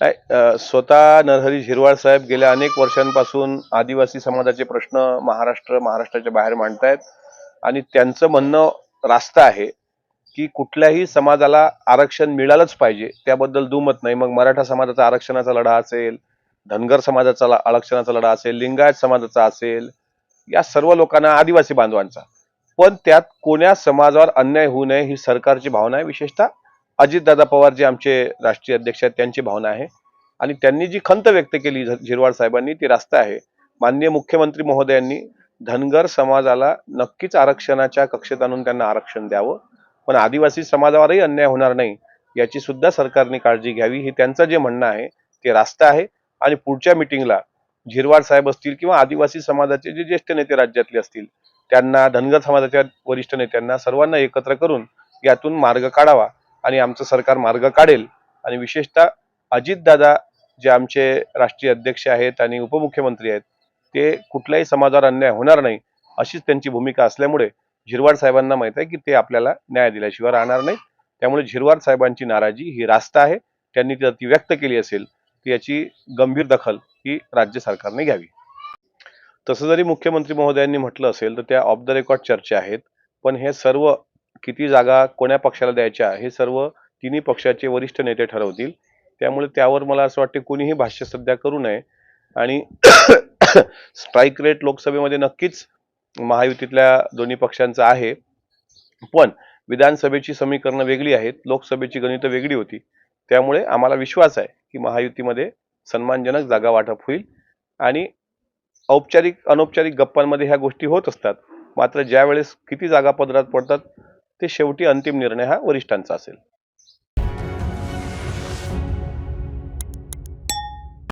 नाही स्वतः नरहरी झिरवाळ साहेब गेल्या अनेक वर्षांपासून आदिवासी समाजाचे प्रश्न महाराष्ट्र महाराष्ट्राच्या बाहेर मांडतायत. आणि त्यांचं म्हणणं रास्त आहे की कुठल्याही समाजाला आरक्षण मिळालंच पाहिजे त्याबद्दल दुमत नाही. मग मराठा समाजाचा आरक्षणाचा लढा असेल धनगर समाजाचा आरक्षणाचा लढा असेल लिंगायत समाजाचा असेल या सर्व लोकांना आदिवासी बांधवांचा. पण त्यात कोण्या समाजावर अन्याय होऊ नये ही सरकारची भावना आहे विशेषतः अजितदादा पवार जे आमचे राष्ट्रीय अध्यक्ष आहेत त्यांची भावना आहे. आणि त्यांनी जी खंत व्यक्त केली झिरवाड साहेबांनी ती रास्त आहे. माननीय मुख्यमंत्री महोदयांनी धनगर समाजाला नक्कीच आरक्षणाच्या कक्षेत आणून त्यांना आरक्षण द्यावं. पण आदिवासी समाजावरही अन्याय होणार नाही याची सुद्धा सरकारने काळजी घ्यावी हे त्यांचं जे म्हणणं आहे ते रास्त आहे. आणि पुढच्या मिटिंगला झिरवाड साहेब असतील किंवा आदिवासी समाजाचे जे ज्येष्ठ नेते राज्यातले असतील त्यांना धनगर समाजाच्या वरिष्ठ नेत्यांना सर्वांना एकत्र करून यातून मार्ग काढावा. आणि आमचं सरकार मार्ग काढेल. आणि विशेषतः अजितदादा जे आमचे राष्ट्रीय अध्यक्ष आहेत आणि उपमुख्यमंत्री आहेत ते कुठल्याही समाजावर अन्याय होणार नाही अशीच त्यांची भूमिका असल्यामुळे झिरवाड साहेबांना माहीत आहे की ते आपल्याला न्याय दिल्याशिवाय राहणार नाही त्यामुळे झिरवाड साहेबांची नाराजी ही रास्त आहे. त्यांनी जर ती व्यक्त केली असेल तर याची गंभीर दखल ही राज्य सरकारने घ्यावी. तसं जरी मुख्यमंत्री महोदयांनी म्हटलं असेल तर त्या ऑफ द रेकॉर्ड चर्चा आहेत. पण हे सर्व किती जागा कोण्या पक्षाला द्यायच्या हे सर्व तिन्ही पक्षाचे वरिष्ठ नेते ठरवतील. त्यामुळे त्यावर मला असं वाटते कोणीही भाष्य सध्या करू नये. आणि स्ट्राईक रेट लोकसभेमध्ये नक्कीच महायुतीतल्या दोन्ही पक्षांचा आहे. पण विधानसभेची समीकरणं वेगळी आहेत. लोकसभेची गणितं वेगळी होती. त्यामुळे आम्हाला विश्वास आहे की महायुतीमध्ये सन्मानजनक जागा वाटप होईल. आणि औपचारिक अनौपचारिक गप्पांमध्ये ह्या गोष्टी होत असतात. मात्र ज्यावेळेस किती जागा पदरात पडतात ते शेवटी अंतिम निर्णय हा वरिष्ठांचा असेल.